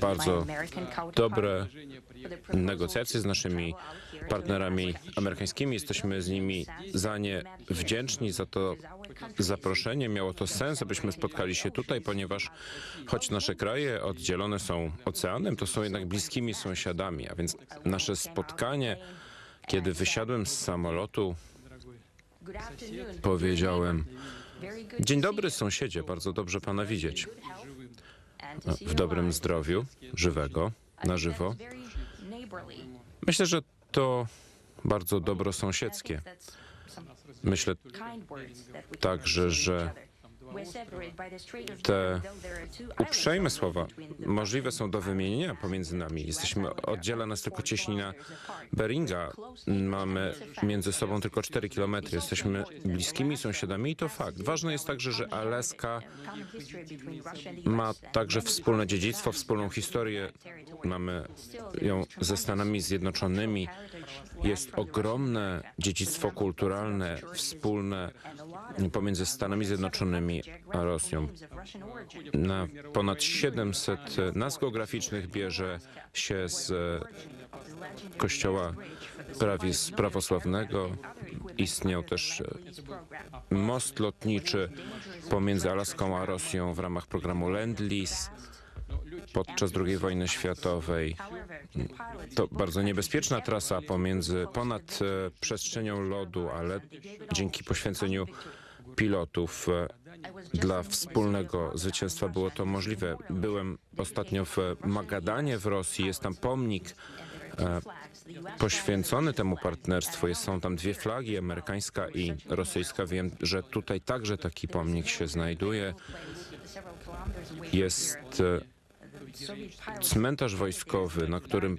bardzo dobre negocjacje z naszymi partnerami amerykańskimi. Jesteśmy z nimi za nie wdzięczni za to zaproszenie. Miało to sens, abyśmy spotkali się tutaj, ponieważ choć nasze kraje oddzielone są oceanem, to są jednak bliskimi sąsiadami, a więc nasze spotkanie, kiedy wysiadłem z samolotu, powiedziałem: Dzień dobry, sąsiedzie, bardzo dobrze pana widzieć. W dobrym zdrowiu, żywego, na żywo. Myślę, że to bardzo dobrosąsiedzkie. Myślę także, że te uprzejme słowa możliwe są do wymienienia pomiędzy nami. Jesteśmy, oddziela nas tylko cieśnina Beringa. Mamy między sobą tylko 4 kilometry. Jesteśmy bliskimi sąsiadami i to fakt. Ważne jest także, że Alaska ma także wspólne dziedzictwo, wspólną historię. Mamy ją ze Stanami Zjednoczonymi. Jest ogromne dziedzictwo kulturalne, wspólne pomiędzy Stanami Zjednoczonymi a Rosją. Na ponad 700 nazw geograficznych bierze się z kościoła prawie z prawosławnego. Istniał też most lotniczy pomiędzy Alaską a Rosją w ramach programu Lend-Lease podczas II wojny światowej. To bardzo niebezpieczna trasa pomiędzy ponad e, przestrzenią lodu, ale dzięki poświęceniu pilotów e, dla wspólnego zwycięstwa było to możliwe. Byłem ostatnio w Magadanie w Rosji, jest tam pomnik e, poświęcony temu partnerstwu. Są tam dwie flagi, amerykańska i rosyjska. Wiem, że tutaj także taki pomnik się znajduje. Jest e, cmentarz wojskowy, na którym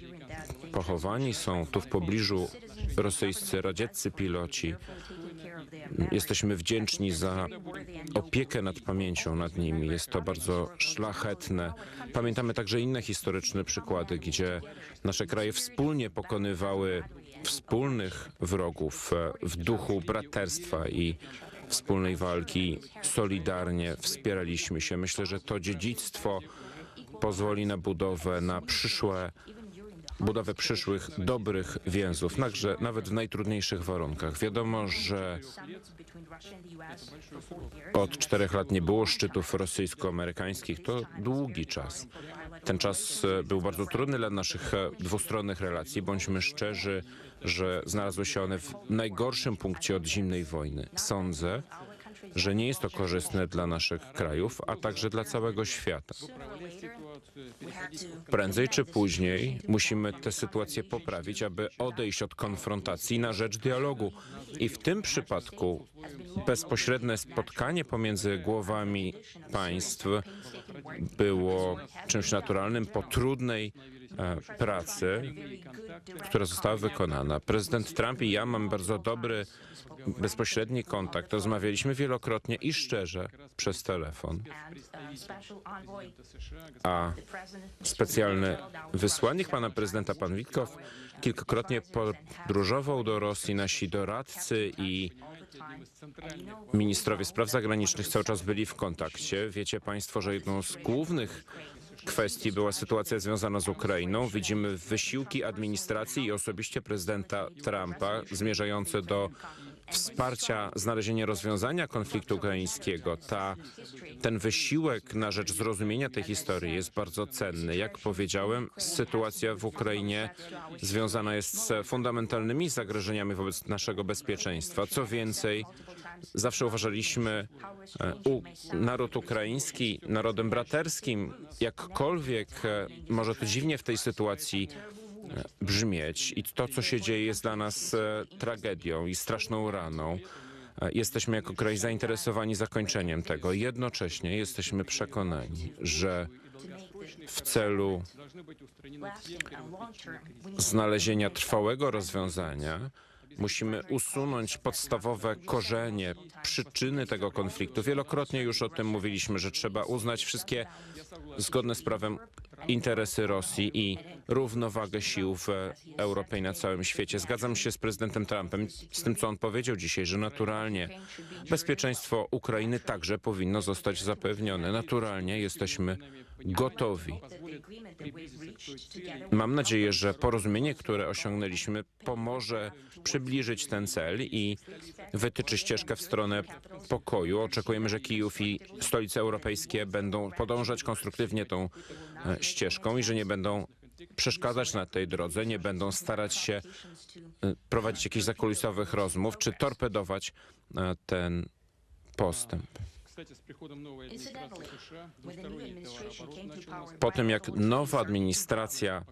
pochowani są tu w pobliżu rosyjscy radzieccy piloci. Jesteśmy wdzięczni za opiekę nad pamięcią nad nimi. Jest to bardzo szlachetne. Pamiętamy także inne historyczne przykłady, gdzie nasze kraje wspólnie pokonywały wspólnych wrogów e, w duchu braterstwa i wspólnej walki. Solidarnie wspieraliśmy się. Myślę, że to dziedzictwo pozwoli na budowę, na przyszłe budowę przyszłych dobrych więzów, także nawet w najtrudniejszych warunkach. Wiadomo, że od czterech lat nie było szczytów rosyjsko-amerykańskich. To długi czas. Ten czas e, był bardzo trudny dla naszych e, dwustronnych relacji. Bądźmy szczerzy, że znalazły się one w najgorszym punkcie od zimnej wojny. Sądzę, że nie jest to korzystne dla naszych krajów, a także dla całego świata. Prędzej czy później musimy tę sytuację poprawić, aby odejść od konfrontacji na rzecz dialogu. I w tym przypadku bezpośrednie spotkanie pomiędzy głowami państw było czymś naturalnym po trudnej pracy, która została wykonana. Prezydent Trump i ja mamy bardzo dobry, bezpośredni kontakt. Rozmawialiśmy wielokrotnie i szczerze przez telefon. A specjalny wysłannik pana prezydenta, pan Witkow, kilkakrotnie podróżował do Rosji. Nasi doradcy i ministrowie spraw zagranicznych cały czas byli w kontakcie. Wiecie państwo, że jedną z głównych kwestii była sytuacja związana z Ukrainą. Widzimy wysiłki administracji i osobiście prezydenta Trumpa zmierzające do wsparcia znalezienia rozwiązania konfliktu ukraińskiego. Ta, ten wysiłek na rzecz zrozumienia tej historii jest bardzo cenny. Jak powiedziałem, sytuacja w Ukrainie związana jest z fundamentalnymi zagrożeniami wobec naszego bezpieczeństwa. Co więcej, zawsze uważaliśmy e, u, naród ukraiński narodem braterskim. Jakkolwiek e, może to dziwnie w tej sytuacji e, brzmieć i to, co się dzieje, jest dla nas tragedią i straszną raną. Jesteśmy jako kraj zainteresowani zakończeniem tego. Jednocześnie jesteśmy przekonani, że w celu znalezienia trwałego rozwiązania musimy usunąć podstawowe korzenie, przyczyny tego konfliktu. Wielokrotnie już o tym mówiliśmy, że trzeba uznać wszystkie zgodne z prawem interesy Rosji i równowagę sił w Europie i na całym świecie. Zgadzam się z prezydentem Trumpem, z tym, co on powiedział dzisiaj, że naturalnie bezpieczeństwo Ukrainy także powinno zostać zapewnione. Naturalnie jesteśmy gotowi. Mam nadzieję, że porozumienie, które osiągnęliśmy, pomoże przybliżyć ten cel i wytyczy ścieżkę w stronę pokoju. Oczekujemy, że Kijów i stolice europejskie będą podążać konstruktywnie tą e, ścieżką i że nie będą przeszkadzać na tej drodze, nie będą starać się e, prowadzić jakichś zakulisowych rozmów czy torpedować e, ten postęp. Po tym jak nowa administracja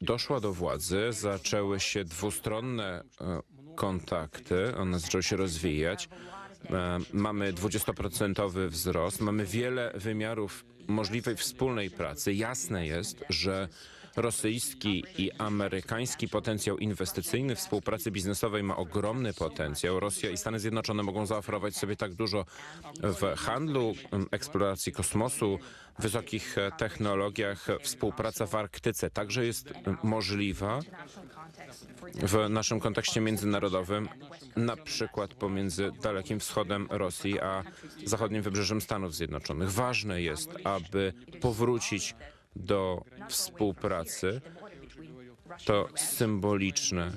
doszła do władzy, zaczęły się dwustronne kontakty, one zaczęły się rozwijać. Mamy 20% wzrost, mamy wiele wymiarów możliwej wspólnej pracy. Jasne jest, że rosyjski i amerykański potencjał inwestycyjny współpracy biznesowej ma ogromny potencjał. Rosja i Stany Zjednoczone mogą zaoferować sobie tak dużo w handlu, eksploracji kosmosu, wysokich e, technologiach. Współpraca w Arktyce także jest możliwa w naszym kontekście międzynarodowym, na przykład pomiędzy Dalekim Wschodem Rosji a zachodnim wybrzeżem Stanów Zjednoczonych. Ważne jest, aby powrócić do współpracy. To symboliczne,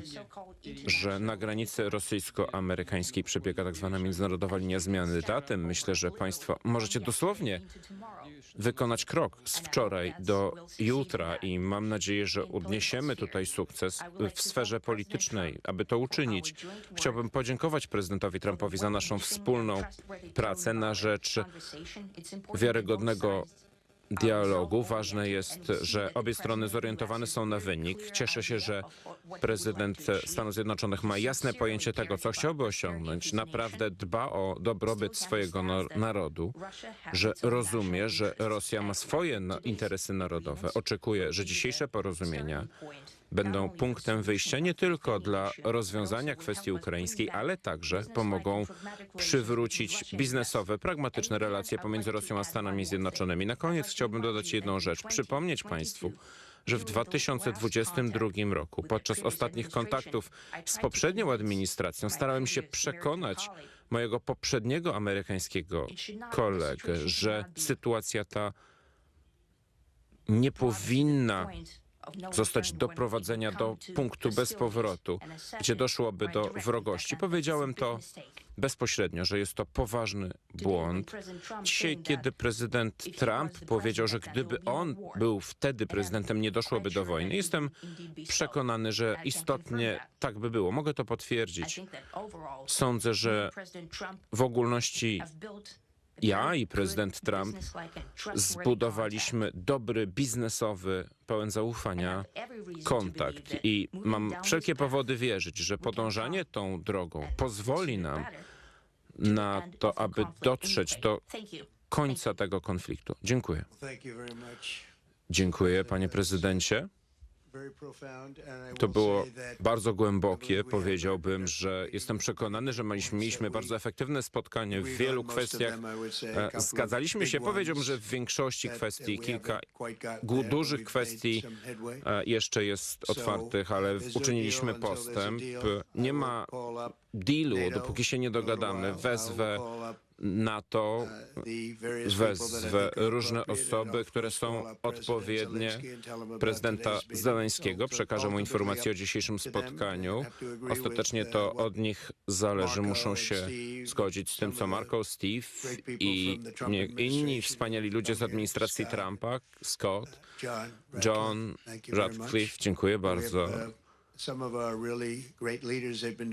że na granicy rosyjsko-amerykańskiej przebiega tak zwana międzynarodowa linia zmiany datem. Myślę, że Państwo możecie dosłownie wykonać krok z wczoraj do jutra i mam nadzieję, że odniesiemy tutaj sukces w sferze politycznej. Aby to uczynić, chciałbym podziękować prezydentowi Trumpowi za naszą wspólną pracę na rzecz wiarygodnego dialogu. Ważne jest, że obie strony zorientowane są na wynik. Cieszę się, że prezydent Stanów Zjednoczonych ma jasne pojęcie tego, co chciałby osiągnąć. Naprawdę dba o dobrobyt swojego narodu, że rozumie, że Rosja ma swoje interesy narodowe. Oczekuję, że dzisiejsze porozumienia będą punktem wyjścia nie tylko dla rozwiązania kwestii ukraińskiej, ale także pomogą przywrócić biznesowe, pragmatyczne relacje pomiędzy Rosją a Stanami Zjednoczonymi. Na koniec chciałbym dodać jedną rzecz. Przypomnieć Państwu, że w 2022 roku, podczas ostatnich kontaktów z poprzednią administracją, starałem się przekonać mojego poprzedniego amerykańskiego kolegę, że sytuacja ta nie powinna zostać doprowadzenia do punktu bez powrotu, gdzie doszłoby do wrogości. Powiedziałem to bezpośrednio, że jest to poważny błąd. Dzisiaj, kiedy prezydent Trump powiedział, że gdyby on był wtedy prezydentem, nie doszłoby do wojny, jestem przekonany, że istotnie tak by było. Mogę to potwierdzić. Sądzę, że w ogólności ja i prezydent Trump zbudowaliśmy dobry, biznesowy, pełen zaufania kontakt i mam wszelkie powody wierzyć, że podążanie tą drogą pozwoli nam na to, aby dotrzeć do końca tego konfliktu. Dziękuję. Dziękuję, panie prezydencie. To było bardzo głębokie. Powiedziałbym, że jestem przekonany, że mieliśmy, bardzo efektywne spotkanie w wielu kwestiach. E, Zgadzaliśmy się, powiedziałbym, że w większości kwestii we kilka dużych kwestii e, jeszcze jest otwartych, ale uczyniliśmy postęp. Nie ma dealu, dopóki się nie dogadamy. Wezwę NATO, uh, wezwę różne osoby, które są odpowiednie. Prezydenta. Zeleńskiego przekażę mu informację o dzisiejszym spotkaniu. Ostatecznie uh, to od nich zależy. Muszą się zgodzić z tym, co Marco, Steve i inni wspaniali ludzie z administracji. Trumpa, Scott, John, John. Radcliffe. Dziękuję bardzo. Uh,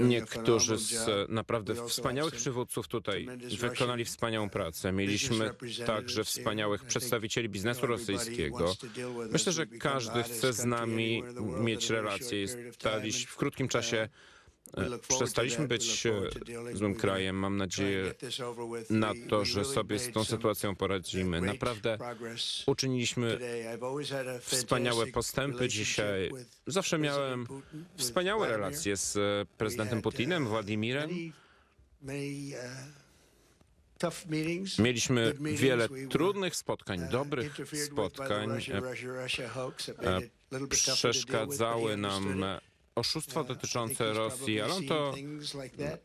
Niektórzy z naprawdę wspaniałych przywódców tutaj wykonali wspaniałą pracę. Mieliśmy także wspaniałych przedstawicieli biznesu rosyjskiego. Myślę, że każdy chce z nami mieć relacje. Staliśmy w krótkim czasie e, przestaliśmy być e, złym krajem. Mam nadzieję na to, że sobie z tą sytuacją poradzimy. Naprawdę uczyniliśmy wspaniałe postępy dzisiaj. Zawsze miałem wspaniałe relacje z e, prezydentem Putinem, Władimirem. Mieliśmy wiele trudnych spotkań, dobrych spotkań. Przeszkadzały nam Uh, think dotyczące Rosji, ale on to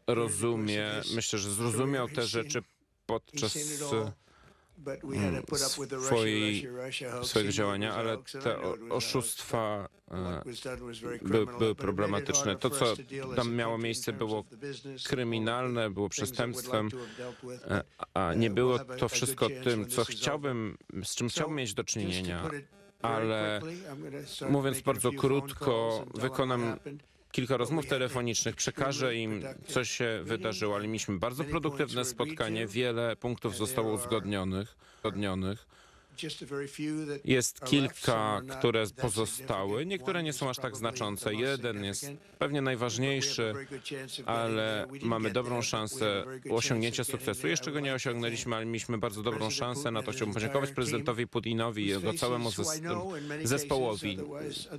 rozumie. Myślę, że zrozumiał te rzeczy podczas Russia, swojej, swojego działania, ale te oszustwa e, były, były problematyczne. To, co tam miało miejsce, było kryminalne, było przestępstwem, e, a uh, nie we'll było to wszystko tym, co chciałbym, z czym chciałbym mieć do czynienia. Ale mówiąc bardzo krótko, wykonam. Kilka rozmów telefonicznych, przekażę im, co się wydarzyło, ale mieliśmy bardzo produktywne spotkanie, wiele punktów zostało uzgodnionych. uzgodnionych. Jest kilka, które pozostały, niektóre nie są aż tak znaczące. Jeden jest pewnie najważniejszy, ale mamy dobrą szansę osiągnięcia sukcesu. Jeszcze go nie osiągnęliśmy, ale mieliśmy bardzo dobrą szansę. Na to chciałbym podziękować prezydentowi Putinowi i jego całemu zespołowi.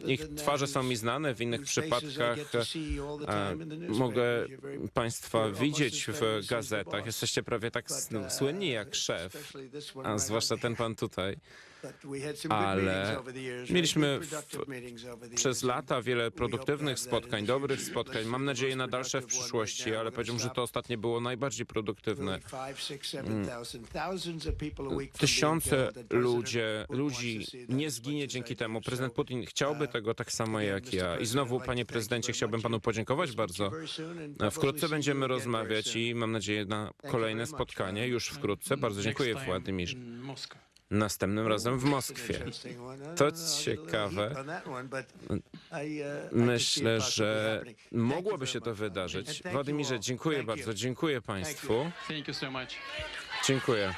Ich twarze są mi znane, w innych przypadkach e, mogę Państwa widzieć w gazetach. Jesteście prawie tak uh, słynni jak szef, a zwłaszcza ten pan tutaj. Good Ale mieliśmy w- Przez lata wiele produktywnych spotkań, dobrych spotkań. Mam nadzieję na dalsze w przyszłości, ale powiedziałbym, że to ostatnie było najbardziej produktywne. Tysiące ludzie, ludzi nie zginie dzięki temu. Prezydent Putin chciałby uh, tego tak samo jak ja. I znowu, panie prezydencie, chciałbym panu podziękować bardzo. probably Wkrótce będziemy rozmawiać i mam nadzieję na kolejne spotkanie uh, już wkrótce. Bardzo dziękuję, Next Następnym razem w Moskwie. To ciekawe. Myślę, że mogłoby się to wydarzyć. Władimirze, dziękuję bardzo. Dziękuję Państwu. Dziękuję.